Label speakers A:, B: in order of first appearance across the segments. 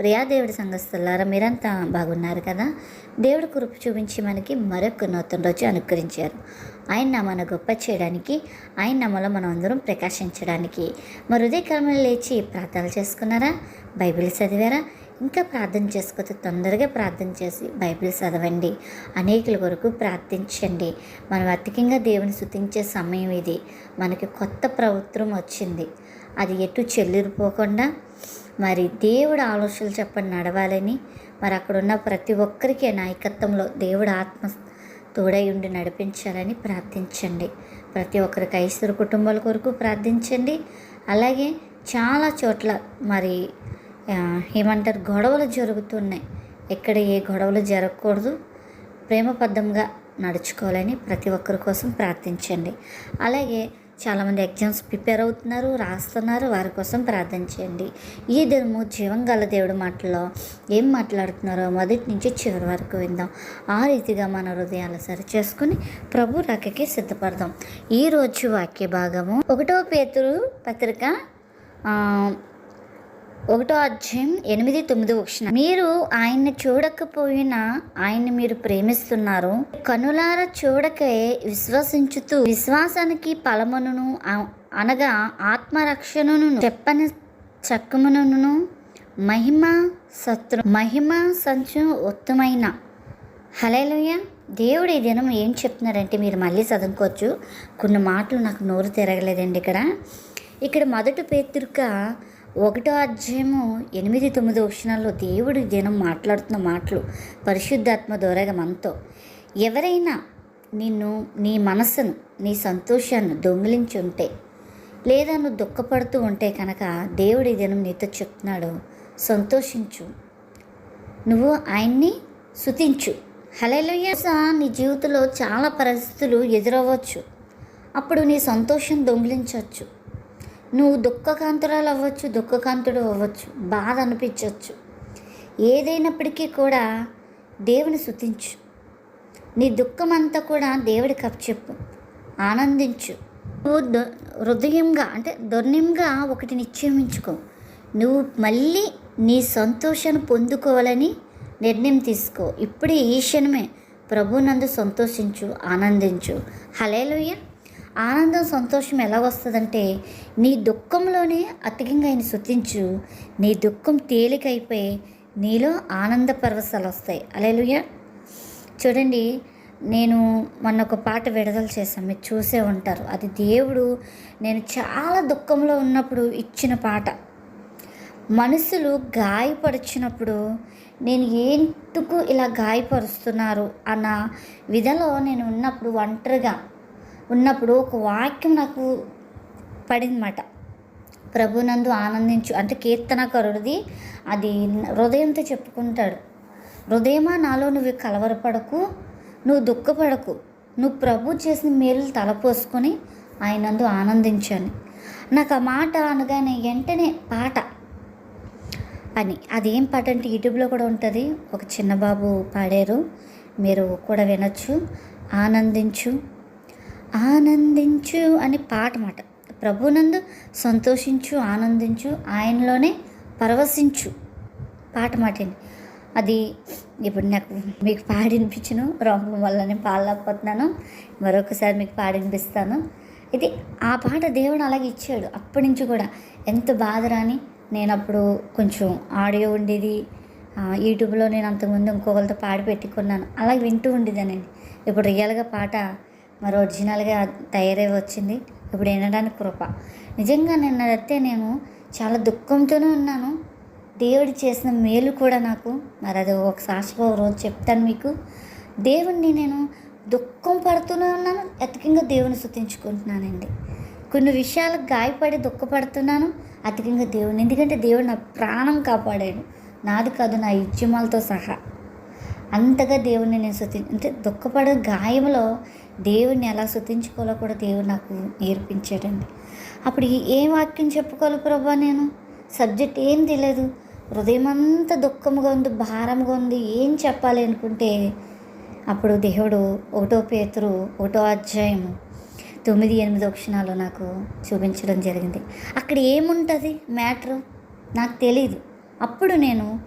A: ప్రియా దేవుడి సంఘస్థులారా మీరంతా బాగున్నారు కదా? దేవుడు కృప చూపించి మనకి మరొక నూతన రోజు అనుగ్రహించారు. ఆయన నామను గొప్ప చేయడానికి ఆయన నామలో మనం అందరం ప్రకాశించడానికి. మరి ఉదయకాలంలో లేచి ప్రార్థనలు చేసుకున్నారా? బైబిల్ చదివారా? ఇంకా ప్రార్థన చేసుకోతే తొందరగా ప్రార్థన చేసి బైబిల్ చదవండి. అనేకుల వరకు ప్రార్థించండి. మనం అధికంగా దేవుని శుతించే సమయం ఇది. మనకి కొత్త ప్రభుత్వం వచ్చింది. అది ఎటు చెల్లిరిపోకుండా మరి దేవుడు ఆలోచనలు చెప్పని నడవాలని మరి అక్కడ ఉన్న ప్రతి ఒక్కరికి నాయకత్వంలో దేవుడు ఆత్మ తోడై ఉండి నడిపించాలని ప్రార్థించండి. ప్రతి ఒక్కరి ఐశ్వర్య కుటుంబాల కొరకు ప్రార్థించండి. అలాగే చాలా చోట్ల మరి ఏమంటారు గొడవలు జరుగుతున్నాయి. ఎక్కడ ఏ గొడవలు జరగకూడదు. ప్రేమబద్ధంగా నడుచుకోవాలని ప్రతి ఒక్కరి కోసం ప్రార్థించండి. అలాగే చాలామంది ఎగ్జామ్స్ ప్రిపేర్ అవుతున్నారు రాస్తున్నారు. వారి కోసం ప్రార్థన చేయండి. ఈ దినము జీవం గల దేవుడి మాటల్లో ఏం మాట్లాడుతున్నారో మొదటి నుంచి చివరి వరకు విందాం. ఆ రీతిగా మన హృదయాలు సరి చేసుకుని ప్రభు రాకకి సిద్ధపడదాం. ఈరోజు వాక్య భాగము ఒకటో పేతురు పత్రిక ఒకటో అధ్యాయం ఎనిమిది తొమ్మిది వచ్చిన మీరు ఆయన్ని చూడకపోయినా ఆయన్ని మీరు ప్రేమిస్తున్నారు. కనులార చూడకే విశ్వసించుతూ విశ్వాసానికి ఫలమును అనగా ఆత్మరక్షణను చెప్పని చక్కమును మహిమ శత్రు మహిమ సంచు ఉత్తమైన. హలేలుయ దేవుడు ఈ దినం ఏం చెప్తున్నారంటే మీరు మళ్ళీ చదువుకోవచ్చు. కొన్ని మాటలు నాకు నోరు తిరగలేదండి ఇక్కడ. ఇక్కడ మొదటి పేతురుక ఒకటో అధ్యాయము ఎనిమిది తొమ్మిది క్షణాల్లో దేవుడు దినం మాట్లాడుతున్న మాటలు పరిశుద్ధాత్మ ద్వారా మనతో. ఎవరైనా నిన్ను నీ మనసును నీ సంతోషాన్ని దొంగిలించి ఉంటే లేదా నువ్వు దుఃఖపడుతూ ఉంటే కనుక దేవుడి దినం నీతో చెప్తున్నాడు సంతోషించు. నువ్వు ఆయన్ని శుతించు హలెలుయస నీ జీవితంలో చాలా పరిస్థితులు ఎదురవ్వచ్చు. అప్పుడు నీ సంతోషం దొంగిలించవచ్చు. నువ్వు దుఃఖకాంతురాలు అవ్వచ్చు దుఃఖకాంతుడు అవ్వచ్చు బాధ అనిపించవచ్చు. ఏదైనప్పటికీ కూడా దేవుని శుతించు నీ దుఃఖం అంతా కూడా దేవుడికి అప్పచెప్పు. ఆనందించు. నువ్వు దొ హృదయంగా అంటే దొర్ణ్యంగా ఒకటి నిశ్చయించుకో నువ్వు మళ్ళీ నీ సంతోషాన్ని పొందుకోవాలని నిర్ణయం తీసుకో. ఇప్పుడే ఈ క్షణమే ప్రభునందు సంతోషించు ఆనందించు. హలేలుయ్యా ఆనందం సంతోషం ఎలా వస్తుందంటే నీ దుఃఖంలోనే అతికంగా ఆయన శుతించు నీ దుఃఖం తేలికైపోయి నీలో ఆనంద పరవశాలు వస్తాయి. అలేలుయ్య చూడండి నేను మొన్న ఒక పాట విడుదల చేశాను. మీరు చూసే ఉంటారు. అది దేవుడు నేను చాలా దుఃఖంలో ఉన్నప్పుడు ఇచ్చిన పాట. మనసులు గాయపరిచినప్పుడు నేను ఎందుకు ఇలా గాయపరుస్తున్నారు అన్న విధంలో నేను ఉన్నప్పుడు ఒంటరిగా ఉన్నప్పుడు ఒక వాక్యం నాకు పడిందన్నమాట. ప్రభునందు ఆనందించు అంటే కీర్తనకరుడిది అది హృదయంతో చెప్పుకుంటాడు. హృదయమా నాలో నువ్వు కలవరపడకు నువ్వు దుఃఖపడకు. నువ్వు ప్రభు చేసిన మేలు తలపోసుకొని ఆయనందు ఆనందించాను నాకు ఆ మాట అనగానే వెంటనే పాట అని. అదేం పాట అంటే యూట్యూబ్లో కూడా ఉంటుంది. ఒక చిన్న బాబు పాడారు. మీరు కూడా వినొచ్చు. ఆనందించు. ఆనందించు అని పాట మాట. ప్రభునందు సంతోషించు ఆనందించు ఆయనలోనే పరవశించు పాట మాటండి అది ఇప్పుడు నాకు మీకు పాడినిపించను రోగం వల్లనే పాడలేకపోతున్నాను. మరొకసారి మీకు పాడినిపిస్తాను. ఇది ఆ పాట దేవుడు అలాగే ఇచ్చాడు. అప్పటి నుంచి కూడా ఎంత బాధ రాని నేను అప్పుడు కొంచెం ఆడియో ఉండేది. యూట్యూబ్లో నేను అంతకుముందు ఇంకొకరితో పాడి పెట్టుకున్నాను. అలాగే వింటూ ఉండేదానండి. ఇప్పుడు రియల్గా పాట మరి ఒరిజినల్గా తయారై వచ్చింది. ఇప్పుడు వినడానికి కృప. నిజంగా నిన్నదైతే అయితే నేను చాలా దుఃఖంతోనే ఉన్నాను. దేవుడు చేసిన మేలు కూడా నాకు మరి అది ఒక సాక్షిగా రోజు చెప్తాను మీకు. దేవుణ్ణి నేను దుఃఖం పడుతూనే ఉన్నాను అతికంగా దేవుని శుతించుకుంటున్నానండి కొన్ని విషయాలకు గాయపడి దుఃఖపడుతున్నాను అతికంగా దేవుని ఎందుకంటే దేవుడు నా ప్రాణం కాపాడాడు. నాది కాదు నా ఇజ్యమాలతో సహా. అంతగా దేవుణ్ణి నేను శుతి అంటే దుఃఖపడే గాయంలో దేవుణ్ణి ఎలా శుతించుకోవాలో కూడా దేవుడు నాకు నేర్పించాడండి. అప్పుడు ఏ ఏం వాక్యం చెప్పుకోవాలి ప్రభా నేను? సబ్జెక్ట్ ఏం తెలియదు హృదయం అంతా దుఃఖముగా ఉంది భారంగా ఉంది ఏం చెప్పాలి అనుకుంటే అప్పుడు దేవుడు ఒకటో పేతురు ఒకటో అధ్యాయము తొమ్మిది ఎనిమిది క్షణాలు నాకు చూపించడం జరిగింది. అక్కడ ఏముంటుంది మ్యాటరు? నాకు తెలియదు అప్పుడు నేను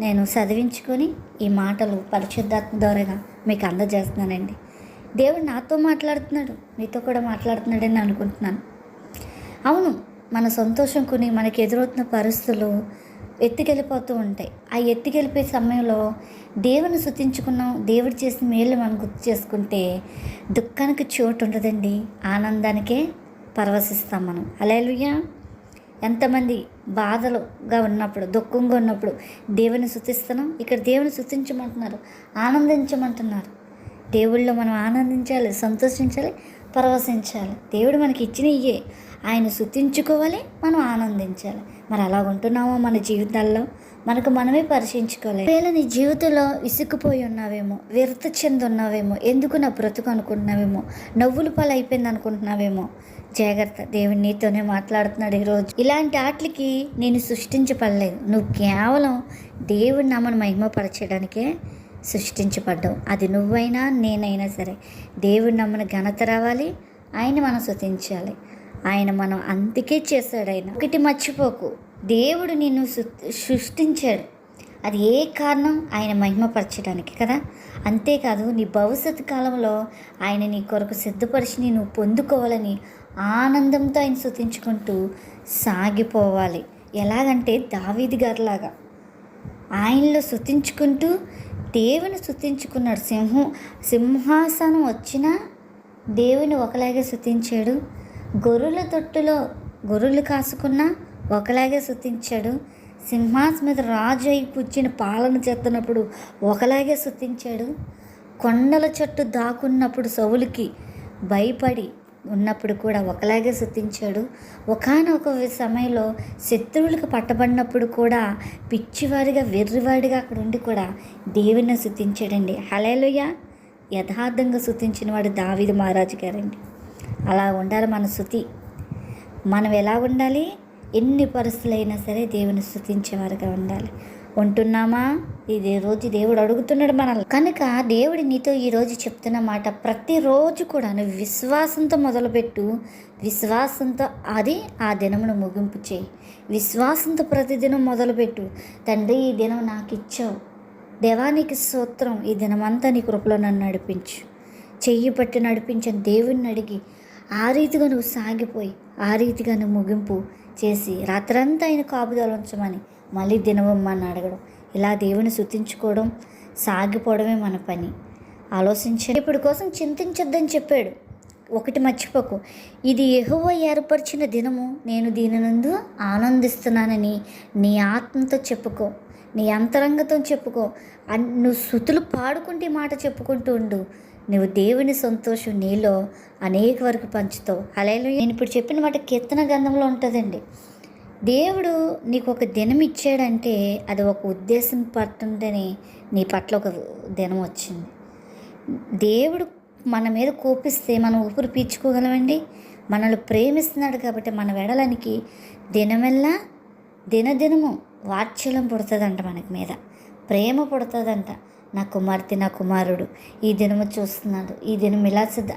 A: నేను చదివించుకొని ఈ మాటలు పరిశుద్ధాత్మ ద్వారాగా మీకు అందజేస్తున్నానండి. దేవుడు నాతో మాట్లాడుతున్నాడు మీతో కూడా మాట్లాడుతున్నాడని అనుకుంటున్నాను. అవును మన సంతోషం కొని మనకు ఎదురవుతున్న పరిస్థితులు ఎత్తుకెళ్ళిపోతూ ఉంటాయి. ఆ ఎత్తుకెళ్ళిపోయే సమయంలో దేవుని శుతించుకున్నాం దేవుడు చేసిన మేలు మనం గుర్తు చేసుకుంటే దుఃఖానికి చోటు ఉండదండి. ఆనందానికే పరవశిస్తాం మనం. అలేలుయ్యా ఎంతమంది బాధలుగా ఉన్నప్పుడు దుఃఖంగా ఉన్నప్పుడు దేవుని శుతిస్తున్నాం ఇక్కడ దేవుని శుతించమంటున్నారు ఆనందించమంటున్నారు. దేవుళ్ళో మనం ఆనందించాలి సంతోషించాలి పరవశించాలి. దేవుడు మనకి ఇచ్చిన ఇయ్యే. ఆయన శుతించుకోవాలి మనం ఆనందించాలి. మరి అలా ఉంటున్నామో మన జీవితాల్లో? మనకు మనమే పరిశీలించుకోవాలి. ఒకవేళ నీ జీవితంలో ఇసుకుపోయి ఉన్నావేమో విరత చెంది ఉన్నావేమో ఎందుకు నా బ్రతుకు అనుకుంటున్నావేమో నవ్వులు పాలు అయిపోయింది అనుకుంటున్నావేమో జాగ్రత్త. దేవుడు నీతోనే మాట్లాడుతున్నాడు ఈరోజు. ఇలాంటి ఆటలకి నేను సృష్టించబడలేదు. నువ్వు కేవలం దేవుడి నామను మహిమపరచడానికే సృష్టించబడ్డావు. అది నువ్వైనా నేనైనా సరే. దేవుడి నమ్మని ఘనత రావాలి. ఆయన మనం శృతించాలి ఆయన మనం అందుకే చేశాడు ఆయన. ఒకటి మర్చిపోకు. దేవుడు నిన్ను సృ- సృష్టించాడు. అది ఏ కారణం? ఆయన మహిమపరచడానికి కదా. అంతేకాదు నీ భవిష్యత్ కాలంలో ఆయన నీ కొరకు సిద్ధపరిచి నువ్వు పొందుకోవాలని ఆనందంతో ఆయన శుతించుకుంటూ సాగిపోవాలి. ఎలాగంటే దావీది గారిలాగా. ఆయనలో శుతించుకుంటూ దేవుని శుతించుకున్నాడు సింహం సింహాసనం వచ్చినా దేవుని ఒకలాగే శుతించాడు గొర్రెల తొట్టులో గొర్రెలు కాసుకున్నా ఒకలాగే శుతించాడు సింహాసనం మీద రాజు అయి కూర్చుని పాలన చేస్తున్నప్పుడు ఒకలాగే శుతించాడు కొండల చెట్టు దాక్కున్నప్పుడు సవులకి భయపడి ఉన్నప్పుడు కూడా ఒకలాగే శుద్ధించాడు ఒకనొక సమయంలో శత్రువులకు పట్టబడినప్పుడు కూడా పిచ్చివాడిగా వెర్రివాడిగా అక్కడ ఉండి కూడా దేవుని శుద్ధించాడండి హలేలుయ యథార్థంగా శుద్ధించిన వాడు దావిది మహారాజు గారండి. అలా ఉండాలి మన శుతి. మనం ఎలా ఉండాలి? ఎన్ని పరిస్థితులైనా సరే దేవుని స్థుతించేవారుగా ఉండాలి. ఉంటున్నామా ఇది రోజు దేవుడు అడుగుతున్నాడు మనల్ని. కనుక దేవుడు నీతో ఈరోజు చెప్తున్న మాట ప్రతిరోజు కూడా నువ్వు విశ్వాసంతో మొదలుపెట్టు. విశ్వాసంతో అది ఆ దినమును ముగింపు చేయి. విశ్వాసంతో ప్రతిదినం మొదలుపెట్టు. తండ్రి ఈ దినం నాకు ఇచ్చావు. దేవానికి సూత్రం ఈ దినమంతా నీ కృపలో నన్ను నడిపించు. చెయ్యి పట్టి నడిపించిన దేవుణ్ణి అడిగి ఆ రీతిగా నువ్వు సాగిపోయి ఆ రీతిగా నువ్వు ముగింపు చేసి రాత్రంతా ఆయన కాపుదలు ఉంచమని మళ్ళీ దినవమ్మని అడగడం. ఇలా దేవుని శుతించుకోవడం సాగిపోవడమే మన పని. ఆలోచించండి ఇప్పుడు కోసం చింతించొద్దని చెప్పాడు. ఒకటి మర్చిపోకు. ఇది ఎహువ ఏర్పరిచిన దినము. నేను దీని నందు ఆనందిస్తున్నానని నీ ఆత్మతో చెప్పుకో. నీ అంతరంగతో చెప్పుకో. అన్- నువ్వు శృతులు పాడుకుంటే మాట చెప్పుకుంటూ ఉండు. నువ్వు దేవుని సంతోషం నీలో అనేక వరకు పంచుతావు. అలాగే నేను ఇప్పుడు చెప్పిన మాట కీర్తన గంధంలో ఉంటుందండి. దేవుడు నీకు ఒక దినం ఇచ్చాడంటే అది ఒక ఉద్దేశం పడుతుందని నీ పట్ల ఒక దినం వచ్చింది. దేవుడు మన మీద కోపిస్తే మనం ఊపిరి పీల్చుకోగలమండి? మనల్ని ప్రేమిస్తున్నాడు కాబట్టి మన వెడలనికి దినమెల్లా దినదినము వాత్సల్యం పుడుతుందంట మనకి మీద. ప్రేమ పుడుతుందంట. నా కుమార్తె నా కుమారుడు ఈ దినము చూస్తున్నాడు. ఈ దినం ఇలా సిద్ధ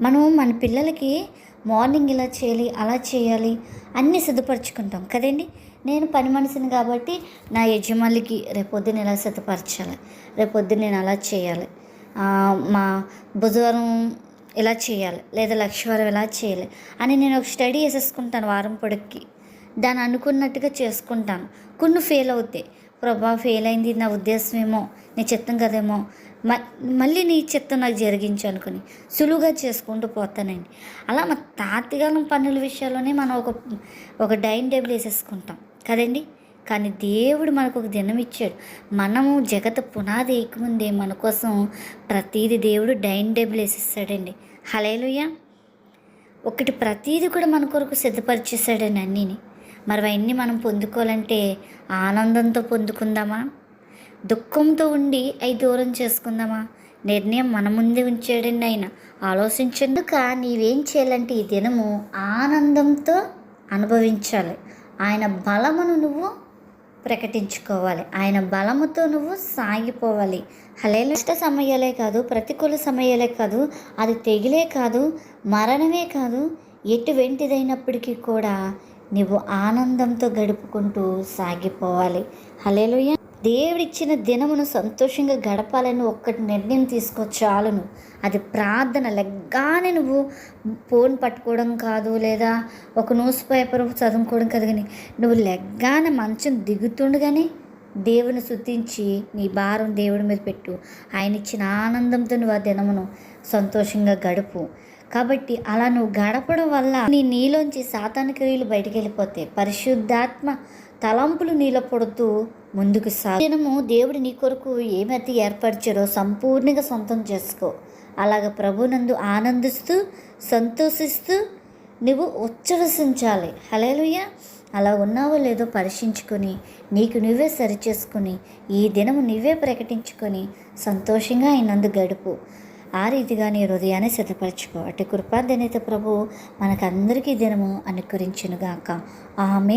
A: మనం మన పిల్లలకి మార్నింగ్ ఇలా చేయాలి అలా చేయాలి అన్నీ సిద్ధపరచుకుంటాం కదండి? నేను పని మనిషిని కాబట్టి నా యజమానికి రేపొద్దున ఇలా సిద్ధపరచాలి రేపొద్దున నేను అలా చేయాలి మా బుధవారం ఇలా చేయాలి లేదా లక్షవారం ఇలా చేయాలి అని నేను ఒక స్టడీ చేసేసుకుంటాను వారం పొడుక్కి దాన్ని అనుకున్నట్టుగా చేసుకుంటాను. కొన్ని ఫెయిల్ అవుతాయి. ప్రభా ఫెయిల్ అయింది నా ఉద్దేశం ఏమో నీ చిత్తం కదేమో మళ్ళీ నీ చిత్తం నాకు జరిగించు అనుకుని సులువుగా చేసుకుంటూ పోతానండి. అలా మా తాతగాలం పనుల విషయాల్లోనే మనం ఒక ఒక డైన్ టేబుల్ వేసేసుకుంటాం. కదండి? కానీ దేవుడు మనకు ఒక దినం ఇచ్చాడు. మనము జగత పునాది వేయకముందే మన కోసం ప్రతీది దేవుడు డైన్ టేబుల్ వేసేస్తాడండి. హలేలుయ్య ఒకటి ప్రతీది కూడా మన కొరకు సిద్ధపరిచేసాడండి అన్నీని. మరి అవన్నీ మనం పొందుకోవాలంటే ఆనందంతో పొందుకుందామా? దుఃఖంతో ఉండి అవి దూరం చేసుకుందామా? నిర్ణయం మన ముందే ఉంచాడండి ఆయన. ఆలోచించేందుక నీవేం చేయాలంటే ఈ దినము ఆనందంతో అనుభవించాలి. ఆయన బలమును నువ్వు ప్రకటించుకోవాలి. ఆయన బలముతో నువ్వు సాగిపోవాలి. హలే ఇష్ట సమయాలే కాదు ప్రతికూల సమయాలే కాదు అది తెగిలే కాదు మరణమే కాదు ఎటువంటిదైనప్పటికీ కూడా నువ్వు ఆనందంతో గడుపుకుంటూ సాగిపోవాలి. హలేలుయ దేవుడిచ్చిన దినమును సంతోషంగా గడపాలని ఒక్కటి నిర్ణయం తీసుకో చాలును. అది ప్రార్థన లెగ్గానే నువ్వు ఫోన్ పట్టుకోవడం కాదు లేదా ఒక న్యూస్ పేపర్ చదువుకోవడం కాదు కానీ నువ్వు లెగ్గాన మంచం దిగుతుండగానే దేవుని శుద్ధించి నీ భారం దేవుడి మీద పెట్టు. ఆయన ఇచ్చిన ఆనందంతో నువ్వు ఆ దినమును సంతోషంగా గడుపు. కాబట్టి అలా నువ్వు గడపడం వల్ల నీ నీలోంచి సాతాన క్రియలు బయటికి వెళ్ళిపోతాయి. పరిశుద్ధాత్మ తలంపులు నీలో పడుతూ ముందుకు సాధనము దినము దేవుడు నీ కొరకు ఏమైతే ఏర్పరిచారో సంపూర్ణంగా సొంతం చేసుకో. అలాగ ప్రభునందు ఆనందిస్తూ సంతోషిస్తూ నువ్వు ఉచ్చవసించాలి. హలేలుయ్య అలా ఉన్నావో లేదో పరీక్షించుకొని నీకు నువ్వే సరిచేసుకుని ఈ దినము నువ్వే ప్రకటించుకొని సంతోషంగా అయినందు గడుపు. ఆ రీతిగా నీ హృదయాన్ని సిద్ధపరచుకో. అటు కృపాదనేత ప్రభు మనకందరికీ దినము అనుకరించునుగాక. ఆమె